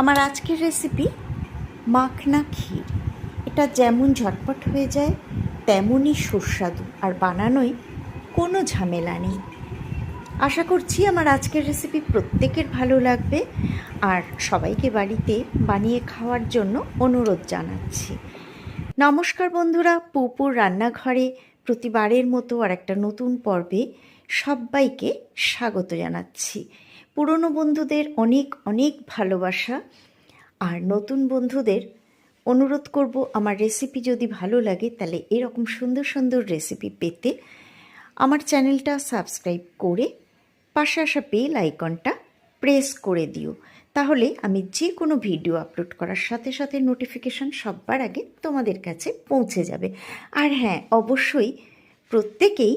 আমার আজকের রেসিপি মাখনা ক্ষীর। এটা যেমন ঝটপট হয়ে যায়, তেমনই সুস্বাদু আর বানানোই কোনো ঝামেলা নেই। আশা করছি আমার আজকের রেসিপি প্রত্যেকের ভালো লাগবে আর সবাইকে বাড়িতে বানিয়ে খাওয়ার জন্য অনুরোধ জানাচ্ছি। নমস্কার বন্ধুরা পুপুর রান্নাঘরে প্রতিবারের মতো আর একটা নতুন পর্বে সবাইকে স্বাগত জানাচ্ছি। পুরনো বন্ধুদের অনেক অনেক ভালোবাসা। আর নতুন বন্ধুদের অনুরোধ করব আমার রেসিপি যদি ভালো লাগে, তাহলে এরকম সুন্দর সুন্দর রেসিপি পেতে আমার চ্যানেলটা সাবস্ক্রাইব করে পাশে আসা বেল আইকনটা প্রেস করে দিও। তাহলে আমি যে কোনো ভিডিও আপলোড করার সাথে সাথে নোটিফিকেশান সবার আগে তোমাদের কাছে পৌঁছে যাবে। আর হ্যাঁ অবশ্যই প্রত্যেকেই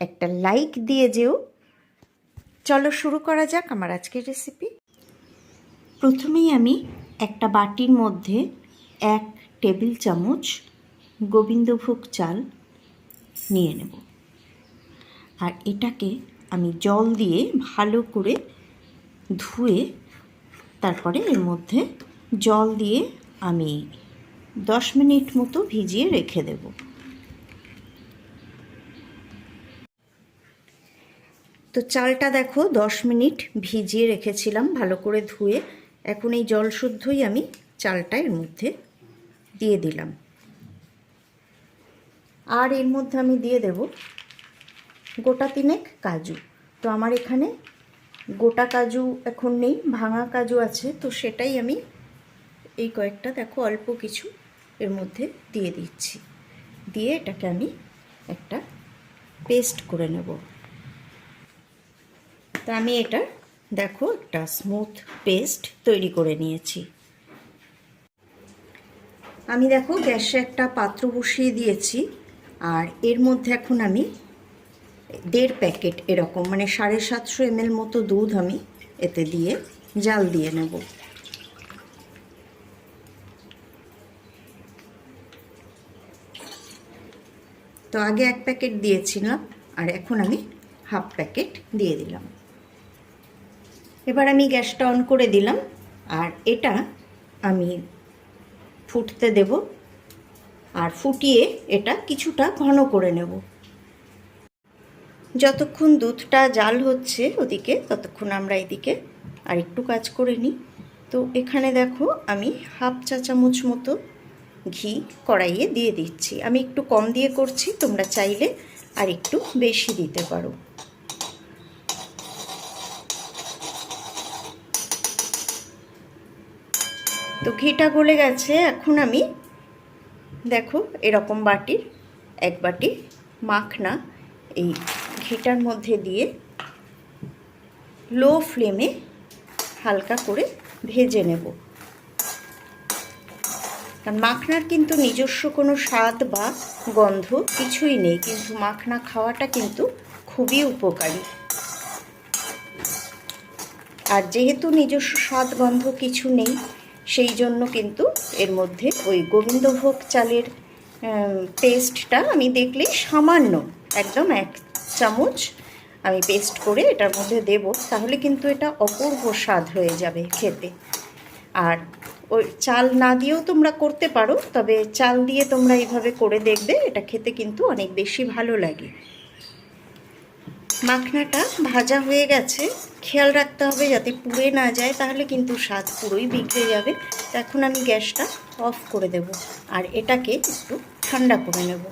একটা লাইক দিয়ে যেও। চলো শুরু করা যাক আমার আজকের রেসিপি প্রথমেই আমি একটা বাটির মধ্যে এক টেবিল চামচ গোবিন্দভোগ চাল নিয়ে নেব। আর এটাকে আমি জল দিয়ে ভালো করে ধুয়ে তারপরে এর মধ্যে জল দিয়ে আমি দশ মিনিট মতো ভিজিয়ে রেখে দেব। তো চালটা দেখো, দশ মিনিট ভিজিয়ে রেখেছিলাম ভালো করে ধুয়ে। এখন এই জল শুদ্ধই আমি চালটা এর মধ্যে দিয়ে দিলাম। আর এর মধ্যে আমি দিয়ে দেব গোটা তিনেক কাজু। তো আমার এখানে গোটা কাজু এখন নেই, ভাঙা কাজু আছে, তো সেটাই আমি এই কয়েকটা দেখো অল্প কিছু এর মধ্যে দিয়ে দিচ্ছি। দিয়ে এটাকে আমি একটা পেস্ট করে নেব। তো আমি এটা, দেখো, একটা স্মুথ পেস্ট তৈরি করে নিয়েছি। আমি দেখো, গ্যাসে একটা পাত্র বসিয়ে দিয়েছি, আর এর মধ্যে এখন আমি দেড় প্যাকেট এরকম মানে সাড়ে সাতশো এমএল মতো দুধ আমি এতে দিয়ে জাল দিয়ে নেব। তো আগে এক প্যাকেট দিয়েছিলাম, আর এখন আমি হাফ প্যাকেট দিয়ে দিলাম। এবার আমি গ্যাসটা অন করে দিলাম, আর এটা আমি ফুটতে দেব, আর ফুটিয়ে এটা কিছুটা ঘন করে নেব। যতক্ষণ দুধটা জাল হচ্ছে ওদিকে, ততক্ষণ আমরা এদিকে আর একটু কাজ করে নিই। তো এখানে দেখো আমি হাফ চা চামচ মতো ঘি কড়াইয়ে দিয়ে দিচ্ছি। আমি একটু কম দিয়ে করছি, তোমরা চাইলে আর একটু বেশি দিতে পারো। তো ঘিটা গলে গেছে, এখন আমি দেখো এরকম বাটির এক বাটি মাখনা এই ঘিটার মধ্যে দিয়ে লো ফ্লেমে হালকা করে ভেজে নেব। কারণ মাখনার কিন্তু নিজস্ব কোনো স্বাদ বা গন্ধ কিছুই নেই, কিন্তু মাখনা খাওয়াটা কিন্তু খুবই উপকারী। আর যেহেতু নিজস্ব স্বাদ গন্ধ কিছু নেই সেই জন্য কিন্তু এর মধ্যে ওই গোবিন্দভোগ চালের পেস্টটা আমি দেখলে সামান্য একদম এক চামচ আমি পেস্ট করে এটার মধ্যে দেব, তাহলে কিন্তু এটা অপূর্ব স্বাদ হয়ে যাবে খেতে। আর ওই চাল না দিয়েও তোমরা করতে পারো, তবে চাল দিয়ে তোমরা এইভাবে করে দেখবে, এটা খেতে কিন্তু অনেক বেশি ভালো লাগে। মাখনাটা ভাজা হয়ে গেছে। খেয়াল রাখতে হবে যাতে পুড়ে না যায়, তাহলে কিন্তু স্বাদ পুরোই বিগড়ে যাবে। এখন আমি গ্যাসটা অফ করে দেব আর এটাকে একটু ঠান্ডা করে নেব।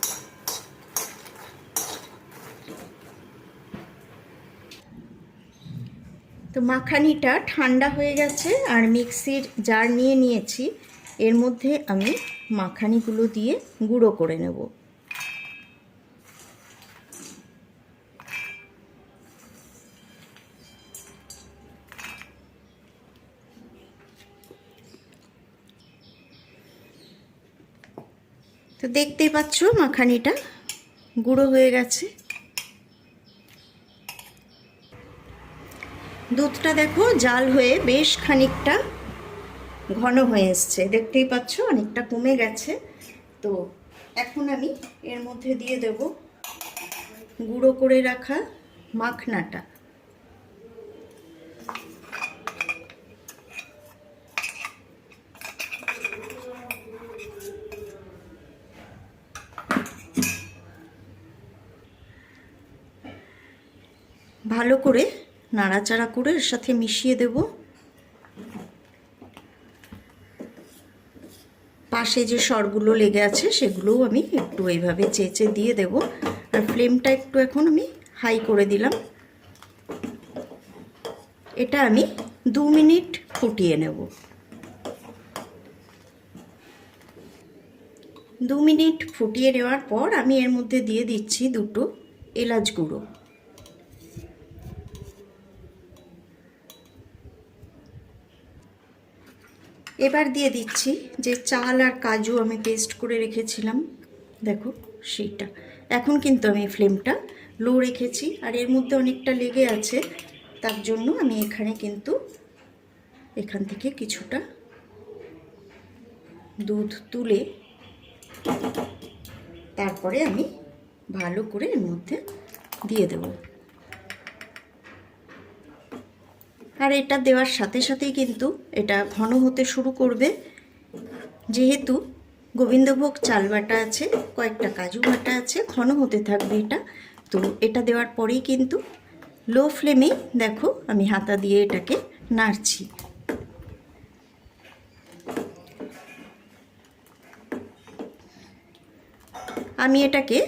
তো মাখানিটা ঠান্ডা হয়ে গেছে আর মিক্সির জার নিয়ে নিয়েছি। এর মধ্যে আমি মাখানিগুলো দিয়ে গুঁড়ো করে নেব। তো দেখতেই পাচ্ছ মাখানিটা। গুঁড়ো হয়ে গেছে। দুধটা দেখো জাল হয়ে বেশ খানিকটা ঘন হয়ে এসছে। দেখতেই পাচ্ছ অনেকটা কমে গেছে। তো এখন আমি এর মধ্যে দিয়ে দেব গুঁড়ো করে রাখা মাখনাটা। ভালো করে নাড়াচাড়া করে এর সাথে মিশিয়ে দেব। পাশে যে সরগুলো লেগে আছে সেগুলোও আমি একটু এইভাবে চেঁচে দিয়ে দেব। আর ফ্লেমটা একটু এখন আমি হাই করে দিলাম। এটা আমি দু মিনিট ফুটিয়ে নেব। দু মিনিট ফুটিয়ে নেওয়ার পর আমি এর মধ্যে দিয়ে দিচ্ছি দুটো এলাচ গুঁড়ো। এবার দিয়ে দিচ্ছি যে চাল আর কাজু আমি পেস্ট করে রেখেছিলাম। দেখো সেইটা। এখন কিন্তু আমি ফ্লেমটা লো রেখেছি আর এর মধ্যে অনেকটা লেগে আছে। তার জন্য আমি এখানে কিন্তু এখান থেকে কিছুটা দুধ তুলে তারপরে আমি ভালো করে এর মধ্যে দিয়ে দেব। আর এটা দেওয়ার সাথে সাথেই কিন্তু এটা ঘন হতে শুরু করবে। যেহেতু গোবিন্দভোগ চাল বাটা আছে, কয়েকটা কাজু বাটা আছে, ঘন হতে থাকবে এটা। তো এটা দেওয়ার পরেই কিন্তু লো ফ্লেমেই দেখো আমি হাতা দিয়ে এটাকে নাড়ছি। আমি এটাকে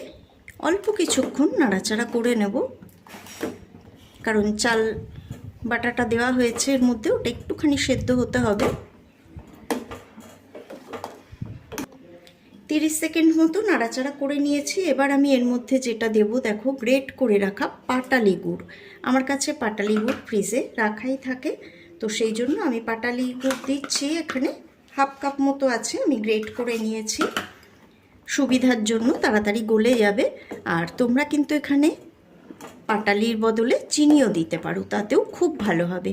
অল্প কিছুক্ষণ নাড়াচাড়া করে নেব। কারণ চাল বাটাটা দেওয়া হয়েছে, এর মধ্যে ওটা একটুখানি সেদ্ধ হতে হবে। তিরিশ সেকেন্ড মতো নাড়াচাড়া করে নিয়েছি, এবার আমি এর মধ্যে যেটা দেব, দেখো, গ্রেট করে রাখা পাটালি গুড় আমার কাছে পাটালি গুড় ফ্রিজে রাখাই থাকে, তো সেই জন্য আমি পাটালি গুড় দিচ্ছি, এখানে হাফ কাপ মতো আছে, আমি গ্রেট করে নিয়েছি। সুবিধার জন্য তাড়াতাড়ি গলে যাবে, আর তোমরা কিন্তু এখানে পাটালির বদলে চিনিও দিতে পারো, তাতেও খুব ভালো হবে।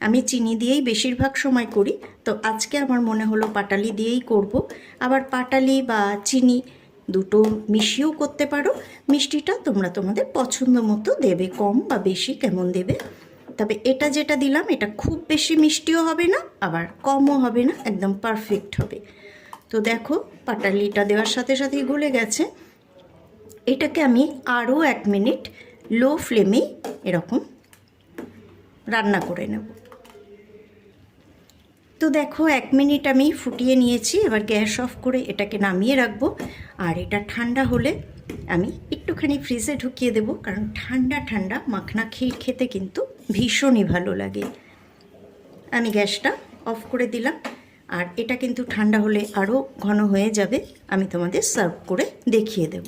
আমি চিনি দিয়েই বেশিরভাগ সময় করি, তো আজকে আমার মনে হলো পাটালি দিয়েই করব। আবার পাটালি বা চিনি দুটো মিশিয়েও করতে পারো। মিষ্টিটা তোমরা তোমাদের পছন্দ মতো দেবে, কম বা বেশি কেমন দেবে। তবে এটা যেটা দিলাম, এটা খুব বেশি মিষ্টিও হবে না, আবার কমও হবে না, একদম পারফেক্ট হবে। তো দেখো, পাটালিটা দেওয়ার সাথে সাথেই গলে গেছে। এটাকে আমি আরও এক মিনিট লো ফ্লেমে এরকম রান্না করে নেব। তো দেখো, এক মিনিট আমি ফুটিয়ে নিয়েছি, এবার গ্যাস অফ করে এটাকে নামিয়ে রাখব। আর এটা ঠান্ডা হলে আমি একটুখানি ফ্রিজে ঢুকিয়ে দেব, কারণ ঠান্ডা ঠান্ডা মাখনা ক্ষীর খেতে কিন্তু ভীষণই ভালো লাগে। আমি গ্যাসটা অফ করে দিলাম, আর এটা কিন্তু ঠান্ডা হলে আরও ঘন হয়ে যাবে, আমি তোমাদের সার্ভ করে দেখিয়ে দেব।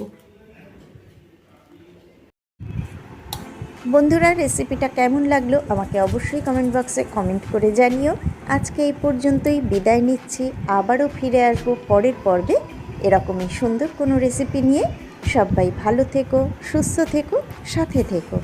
বন্ধুরা রেসিপিটা কেমন লাগল আমাকে অবশ্যই কমেন্ট বক্সে কমেন্ট করে জানিও। আজকে এই পর্যন্তই, বিদায় নিচ্ছি। আবারও ফিরে আসব পরের পর্বে এরকমই সুন্দর কোনো রেসিপি নিয়ে। সবাই ভালো থেকো, সুস্থ থেকো, সাথে থেকো।